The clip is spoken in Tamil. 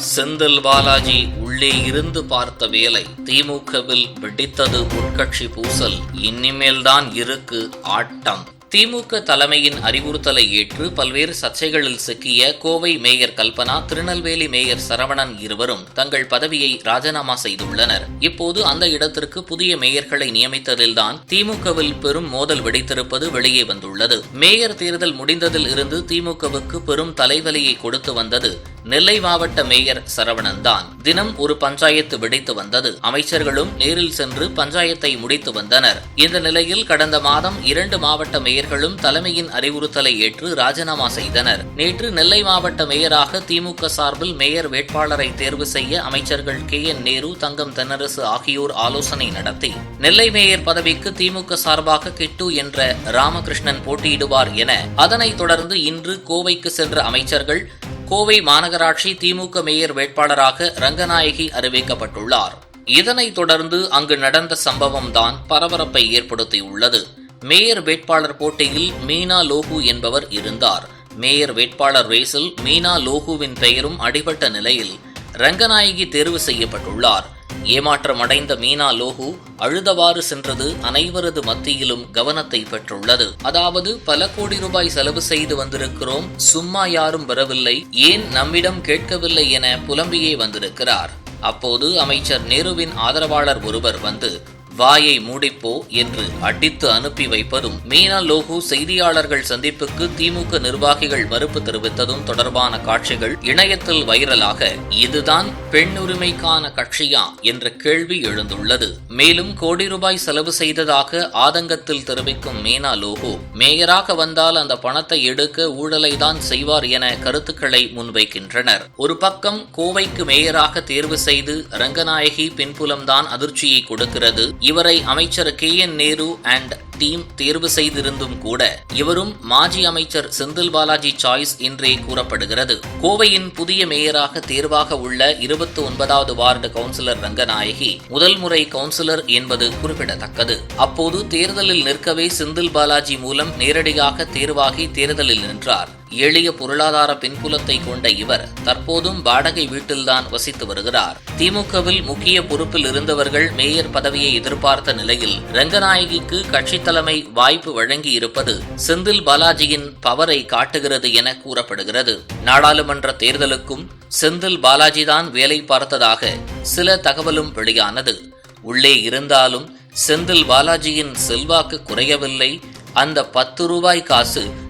செந்தில் பாலாஜி உள்ளே இருந்து பார்த்த வேலை திமுகவில் வெடித்தது உட்கட்சி பூசல். இனிமேல்தான் இருக்கு ஆட்டம். திமுக தலைமையின் அறிவுறுத்தலை ஏற்று பல்வேறு சர்ச்சைகளில் சிக்கிய கோவை மேயர் கல்பனா திருநெல்வேலி மேயர் சரவணன் இருவரும் தங்கள் பதவியை ராஜினாமா செய்துள்ளனர். இப்போது அந்த இடத்திற்கு புதிய மேயர்களை நியமித்ததில்தான் திமுகவில் பெரும் மோதல் வெடித்திருப்பது வெளியே வந்துள்ளது. மேயர் தேர்தல் முடிந்ததில் இருந்து திமுகவுக்கு பெரும் தலைவலியை கொடுத்து வந்தது நெல்லை மாவட்ட மேயர் சரவணன் தான் தினம் ஒரு பஞ்சாயத்து விடைத்து வந்தது. அமைச்சர்களும் நேரில் சென்று பஞ்சாயத்தை முடித்து வந்தனர். இந்த நிலையில் கடந்த மாதம் இரண்டு மாவட்ட மேயர்களும் தலைமையின் அறிவுறுத்தலை ஏற்று ராஜினாமா செய்தனர். நேற்று நெல்லை மாவட்ட மேயராக திமுக சார்பில் மேயர் வேட்பாளரை தேர்வு செய்ய அமைச்சர்கள் கே. என். நேரு தங்கம் தென்னரசு ஆகியோர் ஆலோசனை நடத்தி நெல்லை மேயர் பதவிக்கு திமுக சார்பாக கிட்டு என்ற ராமகிருஷ்ணன் போட்டியிடுவார் என அதனைத் தொடர்ந்து இன்று கோவைக்கு சென்ற அமைச்சர்கள் கோவை மாநகராட்சி திமுக மேயர் வேட்பாளராக ரங்கநாயகி அறிவிக்கப்பட்டுள்ளார். இதனைத் தொடர்ந்து அங்கு நடந்த சம்பவம்தான் பரபரப்பை ஏற்படுத்தியுள்ளது. மேயர் வேட்பாளர் போட்டியில் மீனா லோகு என்பவர் இருந்தார். மேயர் வேட்பாளர் ரேஸில் மீனா லோகுவின் பெயரும் அடிபட்ட நிலையில் ரங்கநாயகி தேர்வு செய்யப்பட்டுள்ளார். ஏமாற்றமடைந்த மீனா லோகு அழுதவாறு சென்றது அனைவரது மத்தியிலும் கவனத்தை பெற்றுள்ளது. அதாவது பல கோடி ரூபாய் செலவு செய்து வந்திருக்கிறோம் சும்மா யாரும் வரவில்லை ஏன் நம்மிடம் கேட்கவில்லை என புலம்பியே வந்திருக்கிறார். அப்போது அமைச்சர் நேருவின் ஆதரவாளர் ஒருவர் வந்து வாயை மூடிப்போ என்று அடித்து அனுப்பி வைப்பதும் மீனா லோகு செய்தியாளர்கள் சந்திப்புக்கு திமுக நிர்வாகிகள் மறுப்பு தெரிவித்ததும் தொடர்பான காட்சிகள் இணையத்தில் வைரலாக இதுதான் பெண்ணுரிமைக்கான கட்சியா என்ற கேள்வி எழுந்துள்ளது. மேலும் கோடி ரூபாய் செலவு செய்ததாக ஆதங்கத்தில் தெரிவிக்கும் மீனா லோகு மேயராக வந்தால் அந்த பணத்தை எடுக்க ஊழலை தான் செய்வார் என கருத்துக்களை முன்வைக்கின்றனர். ஒரு பக்கம் கோவைக்கு மேயராக தேர்வு செய்து ரங்கநாயகி பின்புலம்தான் அதிர்ச்சியை கொடுக்கிறது இவரை அமைச்சர் K N Nehru and team தேர்வு செய்திருந்தும் கூட இவரும் மாஜி அமைச்சர் செந்தில் பாலாஜி சாய்ஸ் என்றே கூறப்படுகிறது. கோவையின் புதிய மேயராக தேர்வாக உள்ள இருபத்தி ஒன்பதாவது வார்டு கவுன்சிலர் ரங்கநாயகி முதல் முறை கவுன்சிலர் என்பது குறிப்பிடத்தக்கது. அப்போது தேர்தலில் நிற்கவே செந்தில் பாலாஜி மூலம் நேரடியாக தேர்வாகி தேர்தலில் நின்றார். எளிய பொருளாதார பின்புலத்தை கொண்ட இவர் தற்போதும் வாடகை வீட்டில்தான் வசித்து வருகிறார். திமுகவில் முக்கிய பொறுப்பில் இருந்தவர்கள் மேயர் பதவியை எதிர்பார்த்த நிலையில் ரங்கநாயகிக்கு கட்சி தலைமை வாய்ப்பு வழங்கி இருப்பது செந்தில் பாலாஜியின் பவரை காட்டுகிறது என கூறப்படுகிறது. நாடாளுமன்ற தேர்தலுக்கும் செந்தில் பாலாஜிதான் வேலை பார்த்ததாக சில தகவலும் வெளியானது. உள்ளே இருந்தாலும் செந்தில் பாலாஜியின் செல்வாக்கு குறையவில்லை. அந்த பத்து ரூபாய் காசு